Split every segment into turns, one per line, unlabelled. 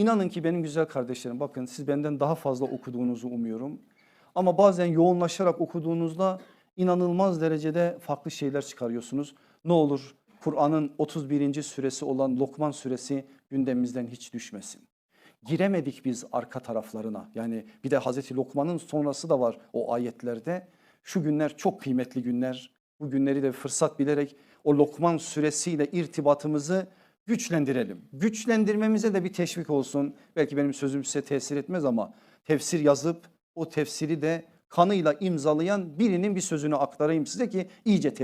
İnanın ki benim güzel kardeşlerim bakın siz benden daha fazla okuduğunuzu umuyorum. Ama bazen yoğunlaşarak okuduğunuzda inanılmaz derecede farklı şeyler çıkarıyorsunuz. Ne olur Kur'an'ın 31. süresi olan Lokman suresi gündemimizden hiç düşmesin. Giremedik biz arka taraflarına. Yani bir de Hazreti Lokman'ın sonrası da var o ayetlerde. Şu günler çok kıymetli günler. Bu günleri de fırsat bilerek o Lokman suresiyle irtibatımızı güçlendirelim. Güçlendirmemize de bir teşvik olsun. Belki benim sözüm size tesir etmez ama tefsir yazıp o tefsiri de kanıyla imzalayan birinin bir sözünü aktarayım size ki iyice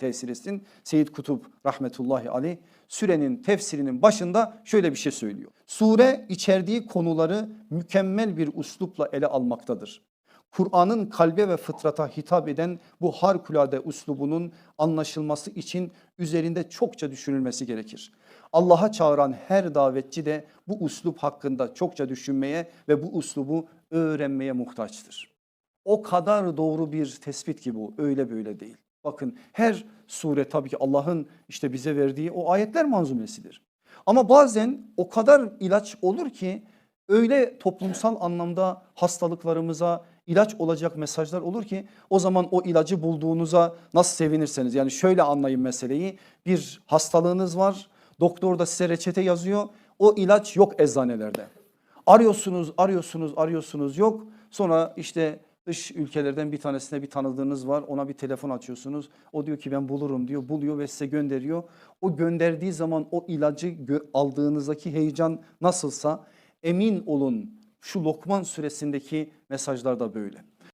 tesir etsin. Seyyid Kutup rahmetullahi aleyh sürenin tefsirinin başında şöyle bir şey söylüyor. Sure içerdiği konuları mükemmel bir uslupla ele almaktadır. Kur'an'ın kalbe ve fıtrata hitap eden bu harikulade uslubunun anlaşılması için üzerinde çokça düşünülmesi gerekir. Allah'a çağıran her davetçi de bu uslup hakkında çokça düşünmeye ve bu uslubu öğrenmeye muhtaçtır. O kadar doğru bir tespit ki bu öyle böyle değil. Bakın her sure tabii ki Allah'ın işte bize verdiği o ayetler manzumesidir. Ama bazen o kadar ilaç olur ki öyle toplumsal anlamda hastalıklarımıza ilaç olacak mesajlar olur ki o zaman o ilacı bulduğunuza nasıl sevinirseniz. Yani şöyle anlayın meseleyi. Bir hastalığınız var doktor da size reçete yazıyor o ilaç yok eczanelerde. Arıyorsunuz arıyorsunuz arıyorsunuz yok. Sonra işte dış ülkelerden bir tanesine bir tanıdığınız var ona bir telefon açıyorsunuz. O diyor ki ben bulurum diyor buluyor ve size gönderiyor. O gönderdiği zaman o ilacı aldığınızdaki heyecan nasılsa emin olun şu Lokman suresindeki mesajlar da böyle.